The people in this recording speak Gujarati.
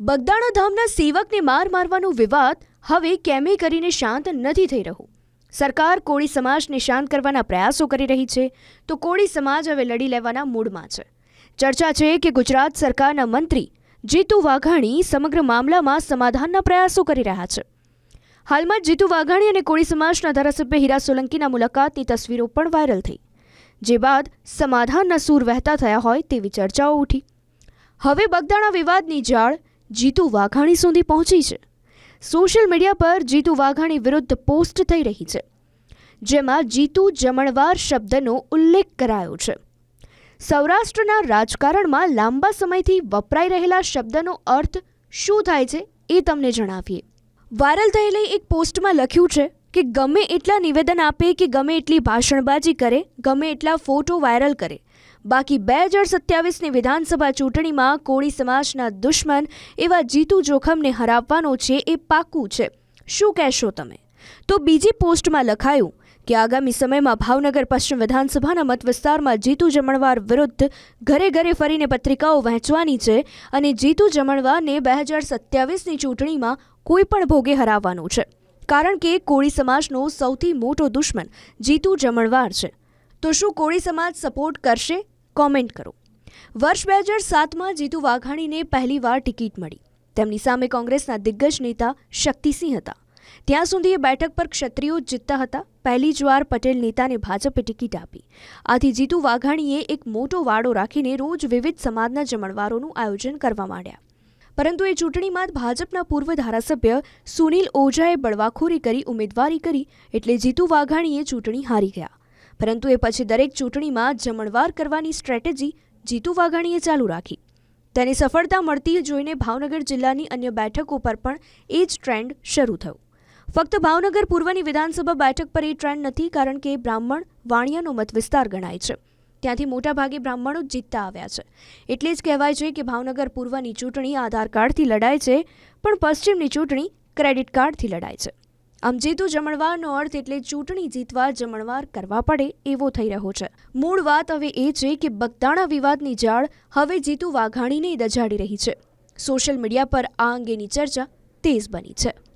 બગદાણા ધામના સેવકને માર મારવાનો વિવાદ હવે કેમે કરીને શાંત નથી થઈ રહ્યો? સરકાર કોળી સમાજને શાંત કરવાના પ્રયાસો કરી રહી છે, તો કોળી સમાજ હવે લડી લેવાના મૂડમાં છે. ચર્ચા છે કે ગુજરાત સરકારના મંત્રી જીતુ વાઘાણી સમગ્ર મામલામાં સમાધાનના પ્રયાસો કરી રહ્યા છે. હાલમાં જીતુ વાઘાણી અને કોળી સમાજના ધારાસભ્ય હીરા સોલંકીના મુલાકાતની તસવીરો પણ વાયરલ થઈ. જે બાદ સમાધાનના સૂર વહેતા થયા હોય તેવી ચર્ચાઓ ઉઠી. હવે બગદાણા વિવાદની જાળ જીતુ વાઘાણી સુધી પહોંચી છે. સોશિયલ મીડિયા પર જીતુ વાઘાણી વિરુદ્ધ પોસ્ટ થઈ રહી છે, જેમાં જીતુ જમણવાર શબ્દનો ઉલ્લેખ કરાયો છે. સૌરાષ્ટ્રના રાજકારણમાં લાંબા સમયથી વપરાઈ રહેલા શબ્દનો અર્થ શું થાય છે એ તમને જણાવીએ. વાયરલ થયેલી એક પોસ્ટમાં લખ્યું છે કે ગમે એટલા નિવેદન આપે કે ગમે એટલી ભાષણબાજી કરે, ગમે એટલા ફોટો વાયરલ કરે બાકી બે હજાર સત્યાવીસની વિધાનસભા ચૂંટણીમાં કોળી સમાજના દુશ્મન એવા જીતુ જોખમને હરાવવાનો છે એ પાક્કું છે. શું કહેશો તમે? તો બીજી પોસ્ટમાં લખાયું, કે આગામી સમયમાં ભાવનગર પશ્ચિમ વિધાનસભાના મત વિસ્તારમાં જીતુ જમણવાર વિરુદ્ધ ઘરે ઘરે ફરીને પત્રિકાઓ વહેંચવાની છે અને જીતુ જમણવારને બે હજાર સત્યાવીસની ચૂંટણીમાં કોઈ પણ ભોગે હરાવવાનું છે. કારણ કે કોળી સમાજનો સૌથી મોટો દુશ્મન જીતુ જમણવાર છે. તો શું કોળી સમાજ સપોર્ટ કરશે? કોમેન્ટ કરો. વર્ષ બે હજાર સાતમાં જીતુ વાઘાણીને પહેલીવાર ટિકિટ મળી. તેમની સામે કોંગ્રેસના દિગ્ગજ નેતા શક્તિસિંહ હતા. ત્યાં સુધી એ બેઠક પર ક્ષત્રિયો જીતતા હતા. પહેલી જ વાર પટેલ નેતાને ભાજપે ટિકિટ આપી. આથી જીતુ વાઘાણીએ એક મોટો વાડો રાખીને રોજ વિવિધ સમાજના જમણવારોનું આયોજન કરવા માંડ્યા. પરંતુ એ ચૂંટણીમાં ભાજપના પૂર્વ ધારાસભ્ય સુનિલ ઓઝાએ બળવાખોરી કરી, ઉમેદવારી કરી, એટલે જીતુ વાઘાણીએ ચૂંટણી હારી ગયા. પરંતુ એ પછી દરેક ચૂંટણીમાં જમણવાર કરવાની સ્ટ્રેટેજી જીતુ વાઘાણીએ ચાલુ રાખી. તેની સફળતા મળતી જોઈને ભાવનગર જિલ્લાની અન્ય બેઠકો પર પણ એ જ ટ્રેન્ડ શરૂ થયો. ફક્ત ભાવનગર પૂર્વની વિધાનસભા બેઠક પર એ ટ્રેન્ડ નથી, કારણ કે બ્રાહ્મણ વાણિયાનો મત વિસ્તાર ગણાય છે. ત્યાંથી મોટાભાગે બ્રાહ્મણો જીતતા આવ્યા છે. એટલે જ કહેવાય છે કે ભાવનગર પૂર્વની ચૂંટણી આધાર કાર્ડથી લડાય છે, પણ પશ્ચિમની ચૂંટણી ક્રેડિટ કાર્ડથી લડાય છે. આમ જીતુ જમણવારનો અર્થ એટલે ચૂંટણી જીતવા જમણવાર કરવા પડે એવો થઈ રહ્યો છે. મૂળ વાત હવે એ છે કે બગદાણા વિવાદની જાળ હવે જીતુ વાઘાણીને દજાડી રહી છે. સોશિયલ મીડિયા પર આ અંગેની ચર્ચા તેજ બની છે.